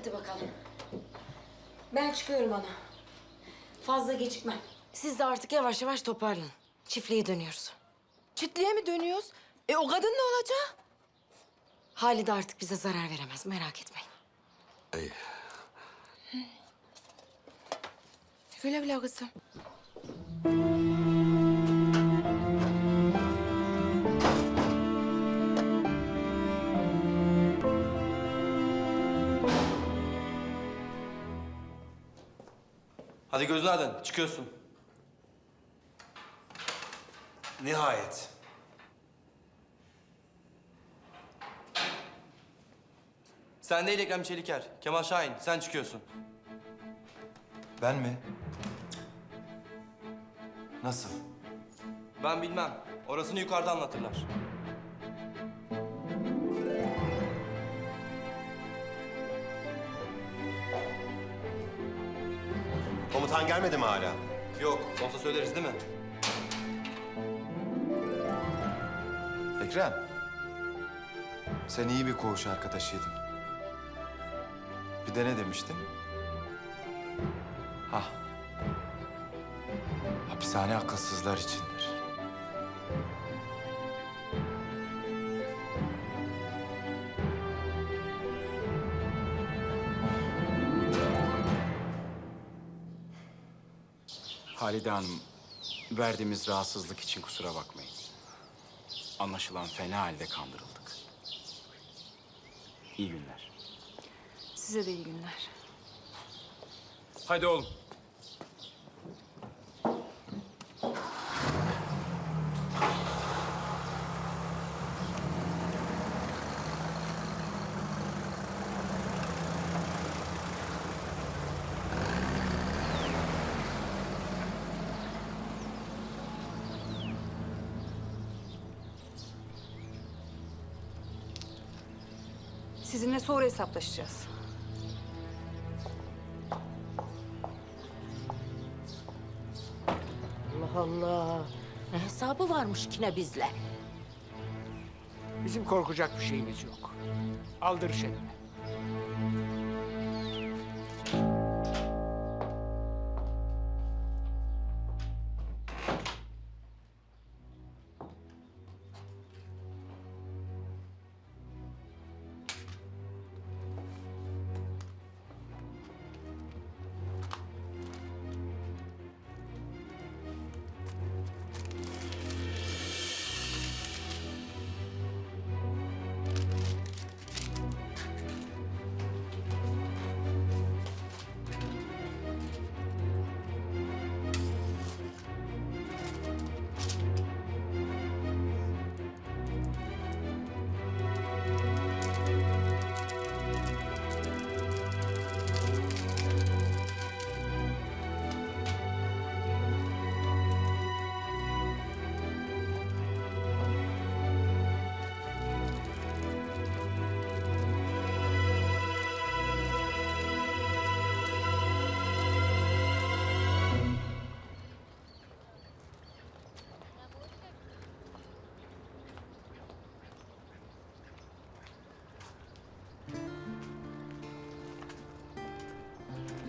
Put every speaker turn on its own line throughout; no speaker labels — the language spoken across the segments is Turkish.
Hadi bakalım. Ben çıkıyorum ana. Fazla gecikmem. Siz de artık yavaş yavaş toparlanın. Çiftliğe dönüyoruz.
Çiftliğe mi dönüyoruz? E o kadın ne olacak?
Halide artık bize zarar veremez merak etmeyin.
İyi.
Güle güle kızım.
Hadi gözün aydın, çıkıyorsun.
Nihayet.
Sen değil Ekrem Çeliker, Kemal Şahin, sen çıkıyorsun.
Ben mi? Nasıl?
Ben bilmem, orasını yukarıda anlatırlar.
Komutan gelmedi mi hala?
Yok, olsa söyleriz değil mi?
Ekrem. Sen iyi bir koğuş arkadaşıydın. Bir de ne demiştin? Hah. Hapishane akılsızlar içindir.
Halide Hanım, verdiğimiz rahatsızlık için kusura bakmayın. Anlaşılan fena halde kandırıldık. İyi günler.
Size de iyi günler.
Haydi oğlum.
Sizinle sonra hesaplaşacağız.
Allah Allah. Ne hesabı varmış kine bizle?
Bizim korkacak bir şeyimiz yok. Aldır Şenime.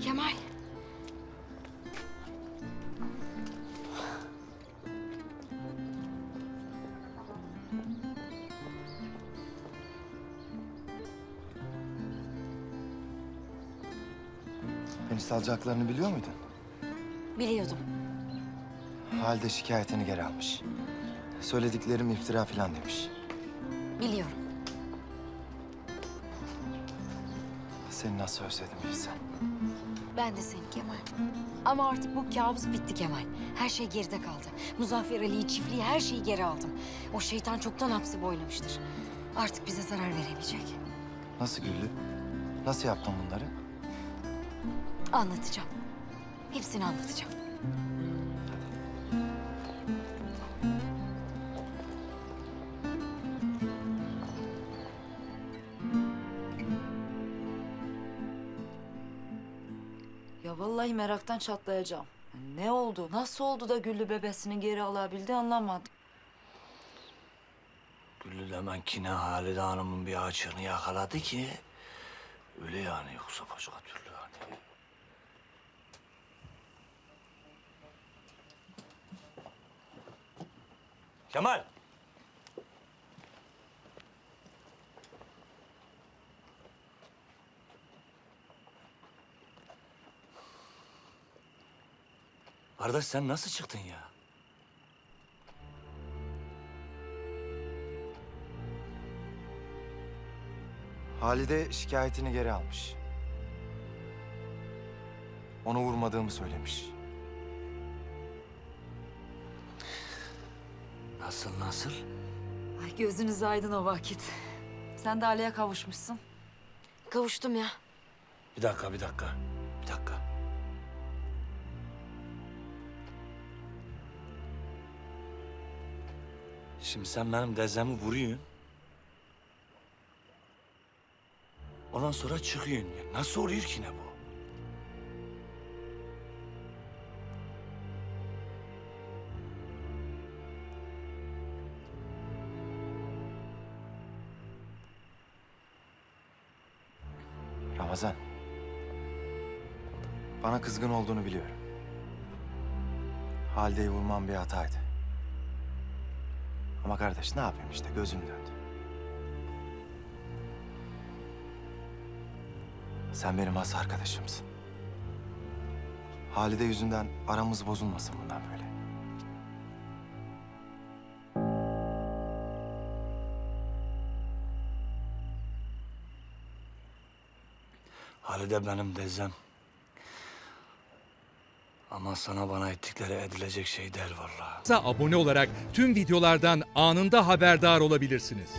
Kemal.
Beni salacaklarını biliyor muydun?
Biliyordum.
Halde şikayetini geri almış. Söylediklerim iftira falan demiş.
Biliyorum.
Seni nasıl özledim bilsen.
Ben de seni Kemal. Ama artık bu kabus bitti Kemal. Her şey geride kaldı. Muzaffer Ali'yi, çiftliği, her şeyi geri aldım. O şeytan çoktan hapsi boylamıştır. Artık bize zarar veremeyecek.
Nasıl Güllü? Nasıl yaptın bunları?
Anlatacağım. Hepsini anlatacağım.
Vallahi meraktan çatlayacağım. Ne oldu? Nasıl oldu da Güllü bebesini geri alabildi anlamadım.
Güllü hemen kine Halide Hanım'ın bir açığını yakaladı ki... Öyle yani yoksa başka türlü hani. Kemal. Kardeş sen nasıl çıktın ya?
Halide şikayetini geri almış. Onu vurmadığımı söylemiş.
Nasıl nasıl?
Ay gözünüz aydın o vakit. Sen de Ali'ye kavuşmuşsun.
Kavuştum ya.
Bir dakika bir dakika. Bir dakika. Şimdi sen benim dezemi vuruyorsun. Ondan sonra çıkıyorsun. Ya nasıl oluyor ki ne bu?
Ramazan. Bana kızgın olduğunu biliyorum. Halide'yi vurmam bir hataydı. Ama kardeş ne yapayım işte gözüm döndü. Sen benim has arkadaşımsın. Halide yüzünden aramız bozulmasın bundan böyle.
Halide benim dezem. Ama sana bana ettikleri edilecek şey değil vallahi.
abone olarak tüm videolardan anında haberdar olabilirsiniz.